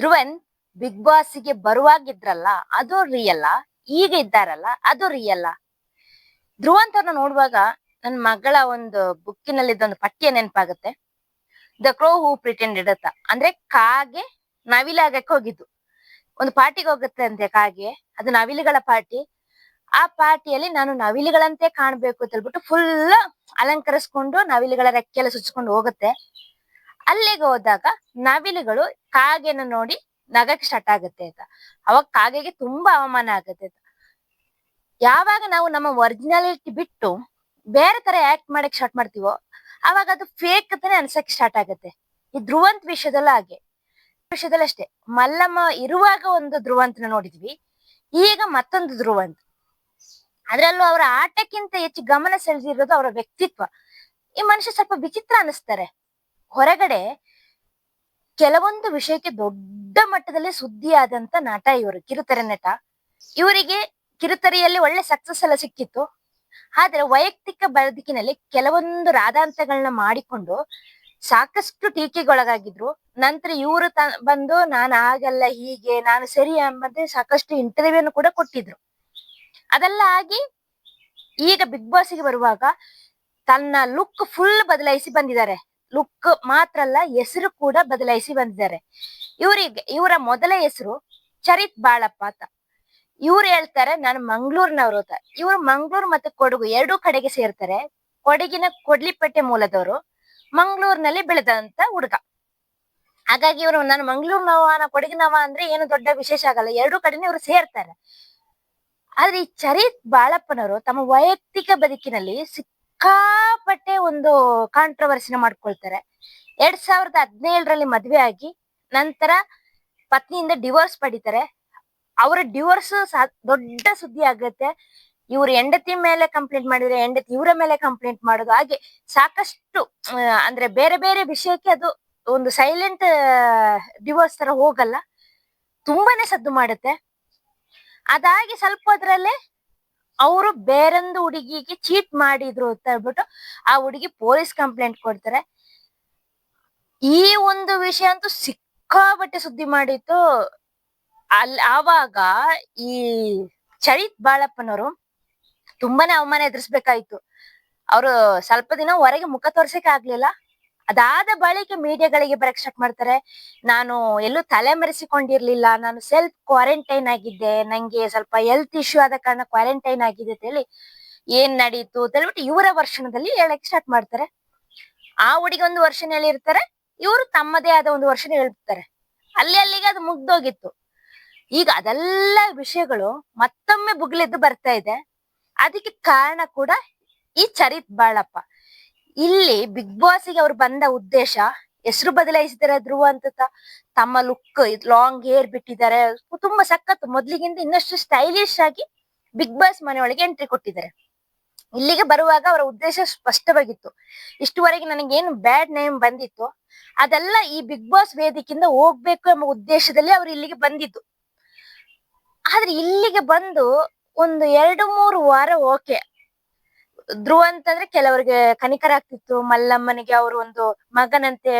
Dhruvan big ಬಾಸ್ಗೆ ಬರುವಾಗಿದ್ರಲ್ಲ, ಅದು ರಿಯಲ್ಲ ಈಗ ಇದ್ದಾರಲ್ಲ, ಅದು ರಿಯಲ್ಲ ಧ್ರುವಂತನ ನೋಡುವಾಗ ನನ್ನ ಮಗಳ ಒಂದು ಬುಕ್ಕಿನಲ್ಲಿ ಒಂದು ಪಟ್ಟಿಯ ನೆನಪಾಗುತ್ತೆ. ದ ಕ್ರೋ ಹೂ ಪ್ರಿಟೆಂಡ್ ಇಡತ್ತ ಅಂದ್ರೆ ಕಾಗೆ ನವಿಲಾಗಕ್ಕೆ ಹೋಗಿದ್ದು. ಒಂದು ಪಾರ್ಟಿಗೆ ಹೋಗುತ್ತೆ ಅಂತೆ ಕಾಗೆ. ಅದು ನವಿಲುಗಳ ಪಾರ್ಟಿ. ಆ ಪಾರ್ಟಿಯಲ್ಲಿ ನಾನು ನವಿಲುಗಳಂತೆ ಕಾಣ್ಬೇಕು ಅಂತ ಹೇಳ್ಬಿಟ್ಟು ಫುಲ್ ಅಲಂಕರಿಸ್ಕೊಂಡು ನವಿಲುಗಳ ರೆಕ್ಕೆಲ್ಲ ಸುಚ್ಕೊಂಡು ಹೋಗುತ್ತೆ. ಅಲ್ಲಿಗೆ ಹೋದಾಗ ನವಿಲುಗಳು ಕಾಗೆನ ನೋಡಿ ನಗಕ್ಕೆ ಸ್ಟಾರ್ಟ್ ಆಗುತ್ತೆ ಅಂತ. ಅವಾಗ ಕಾಗೆಗೆ ತುಂಬಾ ಅವಮಾನ ಆಗುತ್ತೆ ಯಾವಾಗ ನಾವು ನಮ್ಮ ಒರಿಜಿನಾಲಿಟಿ ಬಿಟ್ಟು ಬೇರೆ ತರ ಆಕ್ಟ್ ಮಾಡಕ್ ಸ್ಟಾರ್ಟ್ ಮಾಡ್ತೀವೋ, ಅವಾಗ ಅದು ಫೇಕ್ ಅಂತಾನೆ ಅನ್ಸಕ್ ಸ್ಟಾರ್ಟ್ ಆಗುತ್ತೆ. ಈ ಧ್ರುವಂತ್ ವಿಷಯದಲ್ಲ ಹಾಗೆ. ವಿಷಯದಲ್ಲಿ ಅಷ್ಟೇ. ಮಲ್ಲಮ್ಮ ಇರುವಾಗ ಒಂದು ಧ್ರುವಂತನ ನೋಡಿದ್ವಿ, ಈಗ ಮತ್ತೊಂದು ಧ್ರುವಂತ್. ಅದ್ರಲ್ಲೂ ಅವರ ಆಟಕ್ಕಿಂತ ಹೆಚ್ಚು ಗಮನ ಸೆಳೆದಿರೋದು ಅವರ ವ್ಯಕ್ತಿತ್ವ. ಈ ಮನುಷ್ಯ ಸ್ವಲ್ಪ ವಿಚಿತ್ರ ಅನಿಸ್ತಾರೆ. ಹೊರಗಡೆ ಕೆಲವೊಂದು ವಿಷಯಕ್ಕೆ ದೊಡ್ಡ ಮಟ್ಟದಲ್ಲಿ ಸುದ್ದಿ ಆದಂತ ನಟ ಇವರು, ಕಿರುತೆರೆ ನಟ. ಇವರಿಗೆ ಕಿರುತೆರೆಯಲ್ಲಿ ಒಳ್ಳೆ ಸಕ್ಸಸ್ ಎಲ್ಲ ಸಿಕ್ಕಿತ್ತು. ಆದ್ರೆ ವೈಯಕ್ತಿಕ ಬದುಕಿನಲ್ಲಿ ಕೆಲವೊಂದು ರಾಧಾಂತಗಳನ್ನ ಮಾಡಿಕೊಂಡು ಸಾಕಷ್ಟು ಟೀಕೆಗೊಳಗಾಗಿದ್ರು. ನಂತರ ಇವರು ಬಂದು ನಾನು ಆಗಲ್ಲ ಹೀಗೆ, ನಾನು ಸರಿ ಎಂಬಂತೆ ಸಾಕಷ್ಟು ಇಂಟರ್ವ್ಯೂನು ಕೂಡ ಕೊಟ್ಟಿದ್ರು. ಅದೆಲ್ಲ ಆಗಿ ಈಗ ಬಿಗ್ ಬಾಸ್ಗೆ ಬರುವಾಗ ತನ್ನ ಲುಕ್ ಫುಲ್ ಬದಲಾಯಿಸಿ ಬಂದಿದ್ದಾರೆ. ಲುಕ್ ಮಾತ್ರ ಅಲ್ಲ ಹೆಸರು ಕೂಡ ಬದಲಾಯಿಸಿ ಬಂದಿದ್ದಾರೆ. ಇವರಿಗೆ, ಇವರ ಮೊದಲ ಹೆಸರು ಚರಿತ್ ಬಾಳಪ್ಪ ಅಂತ. ಇವ್ರು ಹೇಳ್ತಾರೆ, ನಾನು ಮಂಗಳೂರಿನವರು ಅಂತ. ಇವರು ಮಂಗಳೂರು ಮತ್ತೆ ಕೊಡಗು ಎರಡೂ ಕಡೆಗೆ ಸೇರ್ತಾರೆ. ಕೊಡಗಿನ ಕೊಡ್ಲಿಪಟ್ಟೆ ಮೂಲದವರು, ಮಂಗಳೂರಿನಲ್ಲಿ ಬೆಳೆದಂತ ಹುಡುಗ. ಹಾಗಾಗಿ ಇವರು, ನಾನು ಮಂಗ್ಳೂರ್ನವ ಕೊಡಗಿನವ ಅಂದ್ರೆ ಏನು ದೊಡ್ಡ ವಿಶೇಷ ಆಗಲ್ಲ. ಎರಡೂ ಕಡೆನೇ ಇವರು ಸೇರ್ತಾರೆ. ಆದ್ರೆ ಈ ಚರಿತ್ ಬಾಳಪ್ಪನವರು ತಮ್ಮ ವೈಯಕ್ತಿಕ ಬದುಕಿನಲ್ಲಿ ಸಿಕ್ಕಾಪಟ್ಟೆ ಒಂದು ಕಾಂಟ್ರವರ್ಸಿನ ಮಾಡ್ಕೊಳ್ತಾರೆ. ಎರಡ್ ಸಾವಿರದ ಹದಿನೇಳರಲ್ಲಿ ಮದ್ವೆ ಆಗಿ ನಂತರ ಪತ್ನಿಯಿಂದ ಡಿವೋರ್ಸ್ ಪಡಿತಾರೆ. ಅವರ ಡಿವೋರ್ಸ್ ದೊಡ್ಡ ಸುದ್ದಿ ಆಗತ್ತೆ. ಇವ್ರ ಹೆಂಡತಿ ಮೇಲೆ ಕಂಪ್ಲೇಂಟ್ ಮಾಡಿದ್ರೆ ಹೆಂಡತಿ ಇವರ ಮೇಲೆ ಕಂಪ್ಲೇಂಟ್ ಮಾಡೋದು. ಹಾಗೆ ಸಾಕಷ್ಟು ಅಂದ್ರೆ ಬೇರೆ ಬೇರೆ ವಿಷಯಕ್ಕೆ ಅದು ಒಂದು ಸೈಲೆಂಟ್ ಡಿವೋರ್ಸ್ ತರ ಹೋಗಲ್ಲ. ತುಂಬಾನೇ ಸದ್ದು ಮಾಡುತ್ತೆ. ಅದಾಗಿ ಸ್ವಲ್ಪ ಅದ್ರಲ್ಲೇ ಅವರು ಬೇರೊಂದು ಹುಡುಗಿಗೆ ಚೀಟ್ ಮಾಡಿದ್ರು ಅಂತ ಹೇಳ್ಬಿಟ್ಟು ಆ ಹುಡುಗಿ ಪೊಲೀಸ್ ಕಂಪ್ಲೇಂಟ್ ಕೊಡ್ತಾರೆ. ಈ ಒಂದು ವಿಷಯ ಅಂತೂ ಸಿಕ್ಕಾಬಟ್ಟೆ ಸುದ್ದಿ ಮಾಡಿತ್ತು. ಅಲ್ಲಿ ಆವಾಗ ಈ ಚರಿತ್ ಬಾಳಪ್ಪನವರು ತುಂಬಾನೇ ಅವಮಾನ ಎದುರಿಸ್ಬೇಕಾಯ್ತು. ಅವರು ಸ್ವಲ್ಪ ದಿನ ಹೊರಗೆ ಮುಖ ತೋರ್ಸಕ್ ಆಗ್ಲಿಲ್ಲ ಅದಾದ ಬಳಿಕ ಮೀಡಿಯಾಗಳಿಗೆ ಬರಕ್ ಸ್ಟಾರ್ಟ್ ಮಾಡ್ತಾರೆ. ನಾನು ಎಲ್ಲೂ ತಲೆ ಮರೆಸಿಕೊಂಡಿರ್ಲಿಲ್ಲ. ನಾನು ಸೆಲ್ಫ್ ಕ್ವಾರಂಟೈನ್ ಆಗಿದ್ದೆ. ನಂಗೆ ಸ್ವಲ್ಪ ಹೆಲ್ತ್ ಇಶ್ಯೂ ಆದ ಕಾರಣ ಕ್ವಾರಂಟೈನ್ ಆಗಿದೆ ಅಂತ ಹೇಳಿ ಏನ್ ನಡೀತು ಅಂತ ಹೇಳ್ಬಿಟ್ಟು ಇವರ ವರ್ಷನದಲ್ಲಿ ಹೇಳಕ್ ಸ್ಟಾರ್ಟ್ ಮಾಡ್ತಾರೆ. ಆ ಹುಡುಗಿ ಒಂದು ವರ್ಷನ ಹೇಳಿರ್ತಾರೆ ಇವರು ತಮ್ಮದೇ ಆದ ಒಂದು ವರ್ಷನ ಹೇಳ್ಬಿಡ್ತಾರೆ. ಅಲ್ಲಿ ಅಲ್ಲಿಗೆ ಅದು ಮುಗ್ದೋಗಿತ್ತು. ಈಗ ಅದೆಲ್ಲ ವಿಷಯಗಳು ಮತ್ತೊಮ್ಮೆ ಬುಗ್ಲೆದ್ದು ಬರ್ತಾ ಇದೆ. ಅದಕ್ಕೆ ಕಾರಣ ಕೂಡ ಈ ಚರಿತ್ ಬಾಳಪ್ಪ. ಇಲ್ಲಿ ಬಿಗ್ ಬಾಸ್ಗೆ ಅವ್ರು ಬಂದ ಉದ್ದೇಶ ಹೆಸರು ಬದಲಾಯಿಸಿದ್ದಾರೆ ಧ್ರುವ ಅಂತ ತಮ್ಮ ಲುಕ್ ಲಾಂಗ್ ಹೇರ್ ಬಿಟ್ಟಿದ್ದಾರೆ ತುಂಬಾ ಸಖತ್ ಮೊದ್ಲಿಗಿಂತ ಇನ್ನಷ್ಟು ಸ್ಟೈಲಿಶ್ ಆಗಿ ಬಿಗ್ ಬಾಸ್ ಮನೆಯೊಳಗೆ ಎಂಟ್ರಿ ಕೊಟ್ಟಿದ್ದಾರೆ ಇಲ್ಲಿಗೆ ಬರುವಾಗ ಅವರ ಉದ್ದೇಶ ಸ್ಪಷ್ಟವಾಗಿತ್ತು. ಇಷ್ಟುವರೆಗೆ ಏನು ಬ್ಯಾಡ್ ನೇಮ್ ಬಂದಿತ್ತು. ಅದೆಲ್ಲ ಈ ಬಿಗ್ ಬಾಸ್ ವೇದಿಕೆಯಿಂದ ಹೋಗ್ಬೇಕು ಎಂಬ ಉದ್ದೇಶದಲ್ಲಿ ಅವ್ರು ಇಲ್ಲಿಗೆ ಬಂದಿದ್ದು. ಆದ್ರೆ ಇಲ್ಲಿಗೆ ಬಂದು ಒಂದು ಎರಡು ಮೂರು ವಾರ ಓಕೆ ಧ್ರುವ ಅಂತಂದ್ರೆ ಕೆಲವರಿಗೆ ಕನಿಕರ ಆಗ್ತಿತ್ತು. ಮಲ್ಲಮ್ಮನಿಗೆ ಅವರು ಒಂದು ಮಗನಂತೆ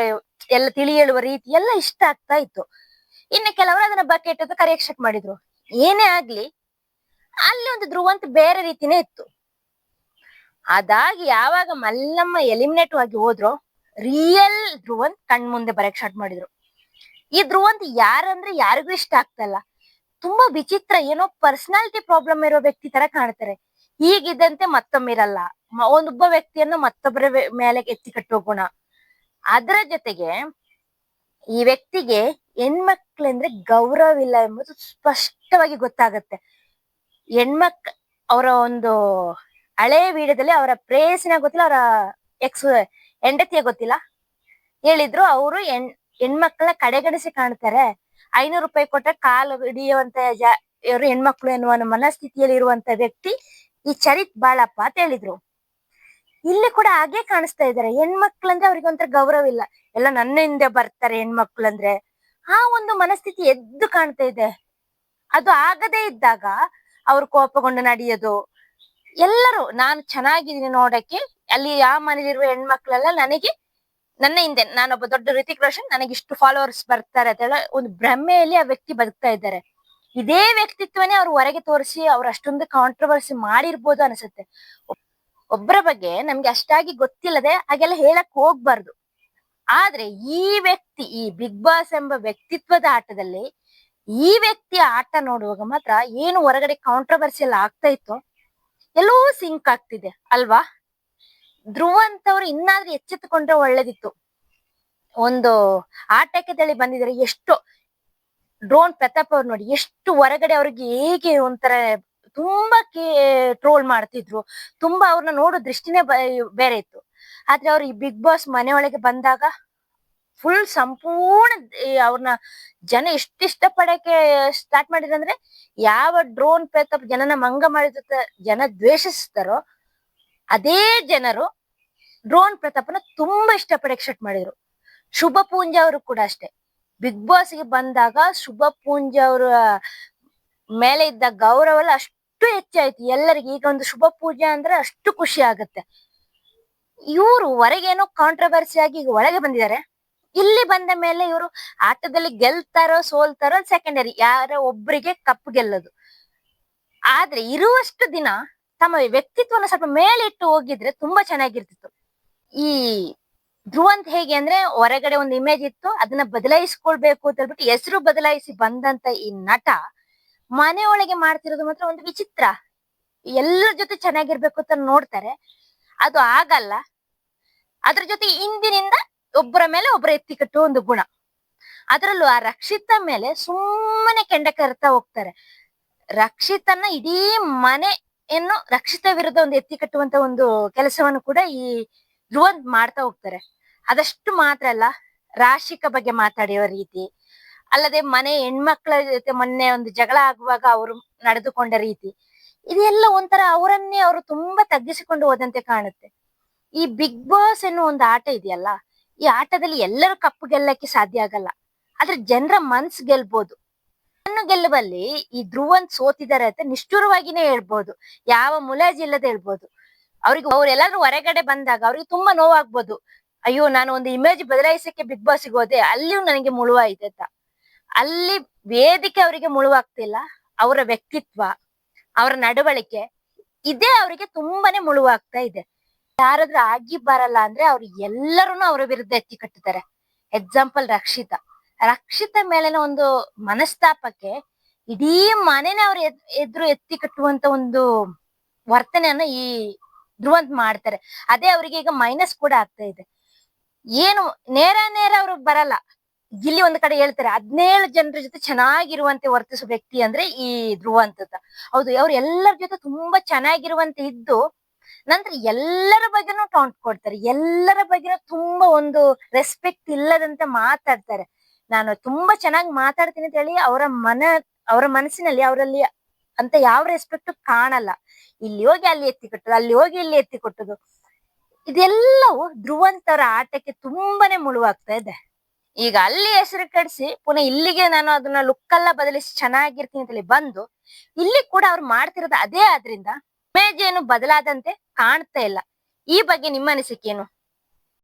ಎಲ್ಲ ತಿಳಿ ಹೇಳುವ ರೀತಿ ಎಲ್ಲ ಇಷ್ಟ ಆಗ್ತಾ ಇತ್ತು. ಇನ್ನು ಕೆಲವರು ಅದನ್ನ ಬಕೆಟ್ ಅಂತ ಕರೆಯಕ್ ಸ್ಟಾರ್ಟ್ ಮಾಡಿದ್ರು. ಏನೇ ಆಗ್ಲಿ ಅಲ್ಲಿ ಒಂದು ಧ್ರುವಂತ ಬೇರೆ ರೀತಿನೇ ಇತ್ತು. ಅದಾಗಿ ಯಾವಾಗ ಮಲ್ಲಮ್ಮ ಎಲಿಮಿನೇಟ್ ಆಗಿ ಹೋದ್ರು ರಿಯಲ್ ಧ್ರುವಂತ್ ಕಣ್ ಮುಂದೆ ಬರಕ್ ಸ್ಟಾರ್ಟ್ ಮಾಡಿದ್ರು. ಈ ಧ್ರುವಂತ್ ಯಾರಂದ್ರೆ ಯಾರಿಗೂ ಇಷ್ಟ ಆಗ್ತಲ್ಲ ತುಂಬಾ ವಿಚಿತ್ರ ಏನೋ ಪರ್ಸನಾಲಿಟಿ ಪ್ರಾಬ್ಲಮ್ ಇರೋ ವ್ಯಕ್ತಿ ತರ ಕಾಣ್ತಾರೆ. ಹೀಗಿದ್ದಂತೆ ಮತ್ತೊಮ್ಮೆ ಇರಲ್ಲ ಒಂದೊಬ್ಬ ವ್ಯಕ್ತಿಯನ್ನು ಮತ್ತೊಬ್ಬರ ಮೇಲೆ ಎತ್ತಿ ಕಟ್ಟೋ ಗುಣ ಅದರ ಜೊತೆಗೆ ಈ ವ್ಯಕ್ತಿಗೆ ಹೆಣ್ಮಕ್ಳಂದ್ರೆ ಗೌರವವಿಲ್ಲ ಎಂಬುದು ಸ್ಪಷ್ಟವಾಗಿ ಗೊತ್ತಾಗತ್ತೆ. ಹೆಣ್ಮಕ್, ಅವರ ಒಂದು ಹಳೆ ವಿಡಿಯೋದಲ್ಲಿ ಅವರ ಪ್ರೇಯಸಿನ ಗೊತ್ತಿಲ್ಲ, ಅವರ ಎಕ್ಸ್, ಹೆಂಡತಿಯ ಗೊತ್ತಿಲ್ಲ. ಹೇಳಿದ್ರು ಅವರು ಹೆಣ್ ಹೆಣ್ಮಕ್ಳ ಕಡೆಗಣಿಸಿ ಕಾಣ್ತಾರೆ. ಐನೂರು ರೂಪಾಯಿ ಕೊಟ್ಟ ಕಾಲು ಹಿಡಿಯುವಂತ ಜ, ಇವರು ಹೆಣ್ಮಕ್ಳು ಎನ್ನುವ ಮನಸ್ಥಿತಿಯಲ್ಲಿ ಇರುವಂತ ವ್ಯಕ್ತಿ ಈ ಚರಿತ್ ಬಾಳಪ್ಪ ಅಂತ ಹೇಳಿದ್ರು. ಇಲ್ಲಿ ಕೂಡ ಹಾಗೆ ಕಾಣಿಸ್ತಾ ಇದ್ದಾರೆ. ಹೆಣ್ಮಕ್ಳಂದ್ರೆ ಅವ್ರಿಗೆ ಒಂಥರ ಗೌರವ ಇಲ್ಲ. ಎಲ್ಲ ನನ್ನ ಹಿಂದೆ ಬರ್ತಾರೆ ಹೆಣ್ಮಕ್ಳಂದ್ರೆ. ಆ ಒಂದು ಮನಸ್ಥಿತಿ ಎದ್ದು ಕಾಣ್ತಾ ಇದೆ. ಅದು ಆಗದೇ ಇದ್ದಾಗ ಅವ್ರು ಕೋಪಗೊಂಡು ನಡೆಯೋದು. ಎಲ್ಲರೂ ನಾನು ಚೆನ್ನಾಗಿದ್ದೀನಿ ನೋಡಕ್ಕೆ. ಅಲ್ಲಿ ಆ ಮನೇಲಿರುವ ಹೆಣ್ಮಕ್ಳೆಲ್ಲ ನನಗೆ ನನ್ನ ಹಿಂದೆ, ನಾನೊಬ್ಬ ದೊಡ್ಡ ಋತಿಕ್ ರೋಷನ್, ನನಗೆ ಇಷ್ಟು ಫಾಲೋವರ್ಸ್ ಬರ್ತಾರೆ ಅಂತ ಹೇಳಿ ಒಂದು ಭ್ರಮೆಯಲ್ಲಿ ಆ ವ್ಯಕ್ತಿ ಬದುಕ್ತಾ ಇದ್ದಾರೆ. ಇದೇ ವ್ಯಕ್ತಿತ್ವನೇ ಅವ್ರು ಹೊರಗೆ ತೋರಿಸಿ ಅವ್ರು ಅಷ್ಟೊಂದು ಕಾಂಟ್ರವರ್ಸಿ ಮಾಡಿರ್ಬೋದು ಅನ್ಸುತ್ತೆ. ಒಬ್ಬರ ಬಗ್ಗೆ ನಮ್ಗೆ ಅಷ್ಟಾಗಿ ಗೊತ್ತಿಲ್ಲದೆ ಹಾಗೆಲ್ಲ ಹೇಳಕ್ ಹೋಗ್ಬಾರ್ದು. ಆದ್ರೆ ಈ ವ್ಯಕ್ತಿ, ಈ ಬಿಗ್ ಬಾಸ್ ಎಂಬ ವ್ಯಕ್ತಿತ್ವದ ಆಟದಲ್ಲಿ ಈ ವ್ಯಕ್ತಿಯ ಆಟ ನೋಡುವಾಗ ಮಾತ್ರ ಏನು ಹೊರಗಡೆ ಕಾಂಟ್ರವರ್ಸಿ ಎಲ್ಲ ಆಗ್ತಾ ಇತ್ತು ಎಲ್ಲವೂ ಸಿಂಕ್ ಆಗ್ತಿದೆ, ಅಲ್ವಾ? ಧ್ರುವ ಅಂತವ್ರು ಇನ್ನಾದ್ರೂ ಎಚ್ಚೆತ್ತುಕೊಂಡ್ರೆ ಒಳ್ಳೇದಿತ್ತು. ಒಂದು ಆಟಕ್ಕೆ ತಳಿ ಬಂದಿದ್ರೆ ಎಷ್ಟು ಡ್ರೋನ್ ಪ್ರತಾಪ್ ಅವ್ರು ನೋಡಿ ಎಷ್ಟು ಹೊರಗಡೆ ಅವ್ರಿಗೆ ಹೇಗೆ ಒಂಥರ ತುಂಬಾ ಟ್ರೋಲ್ ಮಾಡ್ತಿದ್ರು. ತುಂಬಾ ಅವ್ರನ್ನ ನೋಡೋ ದೃಷ್ಟಿನೇ ಬೇರೆ ಇತ್ತು. ಆದ್ರೆ ಅವ್ರು ಈ ಬಿಗ್ ಬಾಸ್ ಮನೆ ಒಳಗೆ ಬಂದಾಗ ಫುಲ್ ಸಂಪೂರ್ಣ ಅವ್ರನ್ನ ಜನ ಎಷ್ಟಿಷ್ಟ ಪಡಕ್ಕೆ ಸ್ಟಾರ್ಟ್ ಮಾಡಿದ್ರಂದ್ರೆ ಯಾವ ಡ್ರೋನ್ ಪ್ರತಾಪ್ ಜನನ ಮಂಗ ಮಾಡಿದ ಜನ ದ್ವೇಷಿಸ್ತಾರೋ ಅದೇ ಜನರು ಡ್ರೋನ್ ಪ್ರತಾಪನ ತುಂಬಾ ಇಷ್ಟಪಡಕ್ಕೆ ಸ್ಟಾರ್ಟ್ ಮಾಡಿದ್ರು. ಶುಭ ಪೂಂಜಾ ಅವರು ಕೂಡ ಅಷ್ಟೇ. ಬಿಗ್ ಬಾಸ್ಗೆ ಬಂದಾಗ ಶುಭ ಪೂಂಜ ಅವರ ಮೇಲೆ ಇದ್ದ ಗೌರವ ಎಲ್ಲ ಅಷ್ಟು ಹೆಚ್ಚಾಯ್ತು ಎಲ್ಲರಿಗೆ ಈಗ ಒಂದು ಶುಭ ಪೂಜೆ ಅಂದ್ರೆ ಅಷ್ಟು ಖುಷಿ ಆಗುತ್ತೆ. ಇವರು ಹೊರಗೇನೋ ಕಾಂಟ್ರವರ್ಸಿ ಆಗಿ ಈಗ ಒಳಗೆ ಬಂದಿದ್ದಾರೆ. ಇಲ್ಲಿ ಬಂದ ಮೇಲೆ ಇವರು ಆಟದಲ್ಲಿ ಗೆಲ್ತಾರೋ ಸೋಲ್ತಾರೋ ಸೆಕೆಂಡರಿ ಯಾರ ಒಬ್ರಿಗೆ ಕಪ್ ಗೆಲ್ಲೋದು. ಆದ್ರೆ ಇರುವಷ್ಟು ದಿನ ತಮ್ಮ ವ್ಯಕ್ತಿತ್ವನ ಸ್ವಲ್ಪ ಮೇಲೆ ಇಟ್ಟು ಹೋಗಿದ್ರೆ ತುಂಬಾ ಚೆನ್ನಾಗಿರ್ತಿತ್ತು. ಈ ಧ್ರುವಂತ್ ಹೇಗೆ ಅಂದ್ರೆ ಹೊರಗಡೆ ಒಂದು ಇಮೇಜ್ ಇತ್ತು, ಅದನ್ನ ಬದಲಾಯಿಸ್ಕೊಳ್ಬೇಕು ಅಂತ ಹೇಳ್ಬಿಟ್ಟು ಹೆಸರು ಬದಲಾಯಿಸಿ ಬಂದಂತ ಈ ನಟ ಮನೆಯೊಳಗೆ ಮಾಡ್ತಿರೋದು ಮಾತ್ರ ಒಂದು ವಿಚಿತ್ರ. ಎಲ್ಲರ ಜೊತೆ ಚೆನ್ನಾಗಿರ್ಬೇಕು ಅಂತ ನೋಡ್ತಾರೆ. ಅದು ಆಗಲ್ಲ. ಅದ್ರ ಜೊತೆ ಇಂದಿನಿಂದ ಒಬ್ಬರ ಮೇಲೆ ಒಬ್ಬರ ಎತ್ತಿ ಕಟ್ಟುವ ಒಂದು ಗುಣ. ಅದರಲ್ಲೂ ಆ ರಕ್ಷಿತ ಮೇಲೆ ಸುಮ್ಮನೆ ಕೆಂಡ ಕರ್ತಾ ಹೋಗ್ತಾರೆ. ರಕ್ಷಿತನ ಇಡೀ ಮನೆಯನ್ನು ರಕ್ಷಿತ ವಿರುದ್ಧ ಒಂದು ಎತ್ತಿ ಕಟ್ಟುವಂತ ಒಂದು ಕೆಲಸವನ್ನು ಕೂಡ ಈ ಧ್ರುವಂತ್ ಮಾಡ್ತಾ ಹೋಗ್ತಾರೆ. ಅದಷ್ಟು ಮಾತ್ರ ಅಲ್ಲ, ರಾಶಿಕ ಬಗ್ಗೆ ಮಾತಾಡಿರೋ ರೀತಿ, ಅಲ್ಲದೆ ಮನೆ ಹೆಣ್ಮಕ್ಳ ಜೊತೆ ಮೊನ್ನೆ ಒಂದು ಜಗಳ ಆಗುವಾಗ ಅವರು ನಡೆದುಕೊಂಡ ರೀತಿ, ಇದೆಲ್ಲ ಒಂಥರ ಅವರನ್ನೇ ಅವರು ತುಂಬಾ ತಗ್ಗಿಸಿಕೊಂಡು ಹೋದಂತೆ ಕಾಣುತ್ತೆ. ಈ ಬಿಗ್ ಬಾಸ್ ಎನ್ನುವ ಒಂದು ಆಟ ಇದೆಯಲ್ಲ, ಈ ಆಟದಲ್ಲಿ ಎಲ್ಲರೂ ಕಪ್ಪು ಗೆಲ್ಲಕ್ಕೆ ಸಾಧ್ಯ ಆಗಲ್ಲ, ಆದ್ರೆ ಜನರ ಮನ್ಸ್ ಗೆಲ್ಬಹುದು ಅನ್ನು ಗೆಲ್ಲುವಲ್ಲಿ ಈ ಧ್ರುವನ್ ಸೋತಿದ್ದಾರೆ ಅಂತ ನಿಷ್ಠುರವಾಗಿನೇ ಹೇಳ್ಬೋದು, ಯಾವ ಮುಲಾಜಿ ಇಲ್ಲದೆ ಹೇಳ್ಬೋದು. ಅವ್ರಿಗೆ ಅವ್ರೆಲ್ಲಾರು ಹೊರಗಡೆ ಬಂದಾಗ ಅವ್ರಿಗೆ ತುಂಬಾ ನೋವಾಗ್ಬೋದು. ಅಯ್ಯೋ, ನಾನು ಒಂದು ಇಮೇಜ್ ಬದಲಾಯಿಸಕ್ಕೆ ಬಿಗ್ ಬಾಸ್ಗೆ ಹೋದೆ, ಅಲ್ಲಿಯೂ ನನಗೆ ಮುಳುವಾಯ್ತು ಅಂತ. ಅಲ್ಲಿ ವೇದಿಕೆ ಅವರಿಗೆ ಮುಳುವಾಗ್ತಿಲ್ಲ, ಅವರ ವ್ಯಕ್ತಿತ್ವ, ಅವರ ನಡವಳಿಕೆ, ಇದೇ ಅವರಿಗೆ ತುಂಬಾನೇ ಮುಳುವಾಗ್ತಾ ಇದೆ. ಯಾರಾದ್ರೂ ಆಗಿ ಬರಲ್ಲ ಅಂದ್ರೆ ಅವ್ರು ಎಲ್ಲರೂನು ಅವರ ವಿರುದ್ಧ ಎತ್ತಿ ಕಟ್ಟುತ್ತಾರೆ ಎಕ್ಸಾಂಪಲ್ ರಕ್ಷಿತ. ರಕ್ಷಿತ ಮೇಲಿನ ಒಂದು ಮನಸ್ತಾಪಕ್ಕೆ ಇಡೀ ಮನೆನೇ ಅವ್ರ ಎದ್- ಎದುರು ಎತ್ತಿ ಕಟ್ಟುವಂತ ಒಂದು ವರ್ತನೆಯನ್ನ ಈ ಧ್ರುವಂತ್ ಮಾಡ್ತಾರೆ. ಅದೇ ಅವ್ರಿಗೆ ಈಗ ಮೈನಸ್ ಕೂಡ ಆಗ್ತಾ ಇದೆ. ಏನು, ನೇರ ನೇರ ಅವ್ರು ಬರಲ್ಲ. ಇಲ್ಲಿ ಒಂದ್ ಕಡೆ ಹೇಳ್ತಾರೆ, ಹದಿನೇಳು ಜನರ ಜೊತೆ ಚೆನ್ನಾಗಿರುವಂತೆ ವರ್ತಿಸುವ ವ್ಯಕ್ತಿ ಅಂದ್ರೆ ಈ ಧ್ರುವ ಹೌದು, ಅವ್ರು ಎಲ್ಲರ ಜೊತೆ ತುಂಬಾ ಚೆನ್ನಾಗಿರುವಂತೆ ಇದ್ದು, ನಂತರ ಎಲ್ಲರ ಬಗ್ಗೆನೂ ಟೌಂಟ್ ಕೊಡ್ತಾರೆ. ಎಲ್ಲರ ಬಗ್ಗೆನೂ ತುಂಬಾ ಒಂದು ರೆಸ್ಪೆಕ್ಟ್ ಇಲ್ಲದಂತೆ ಮಾತಾಡ್ತಾರೆ. ನಾನು ತುಂಬಾ ಚೆನ್ನಾಗಿ ಮಾತಾಡ್ತೀನಿ ಅಂತ ಹೇಳಿ ಅವರ ಮನ, ಅವರ ಮನಸ್ಸಿನಲ್ಲಿ, ಅವರಲ್ಲಿ ಅಂತ ಯಾವ ರೆಸ್ಪೆಕ್ಟ್ ಕಾಣಲ್ಲ. ಇಲ್ಲಿ ಹೋಗಿ ಅಲ್ಲಿ ಎತ್ತಿ ಕೊಟ್ಟದು, ಅಲ್ಲಿ ಹೋಗಿ ಇಲ್ಲಿ ಎತ್ತಿ ಕೊಟ್ಟದು. ಇದೆಲ್ಲವೂ ಧ್ರುವಂತರ ಆಟಕ್ಕೆ ತುಂಬಾನೇ ಮುಳುವಾಗ್ತಾ ಇದೆ. ಈಗ ಅಲ್ಲಿ ಹೆಸರು ಕಡಿಸಿ ಪುನಃ ಇಲ್ಲಿಗೆ ನಾನು ಅದನ್ನ ಲುಕ್ ಎಲ್ಲ ಬದಲಿಸಿ ಚೆನ್ನಾಗಿರ್ತೀನಿ ಅಂತ ಹೇಳಿ ಬಂದು, ಇಲ್ಲಿ ಕೂಡ ಅವ್ರು ಮಾಡ್ತಿರೋದು ಅದೇ ಆದ್ರಿಂದ, ಇಮೇಜ್ ಏನು ಬದಲಾದಂತೆ ಕಾಣ್ತಾ ಇಲ್ಲ. ಈ ಬಗ್ಗೆ ನಿಮ್ಮ ಅನಿಸಿಕೆ ಏನು?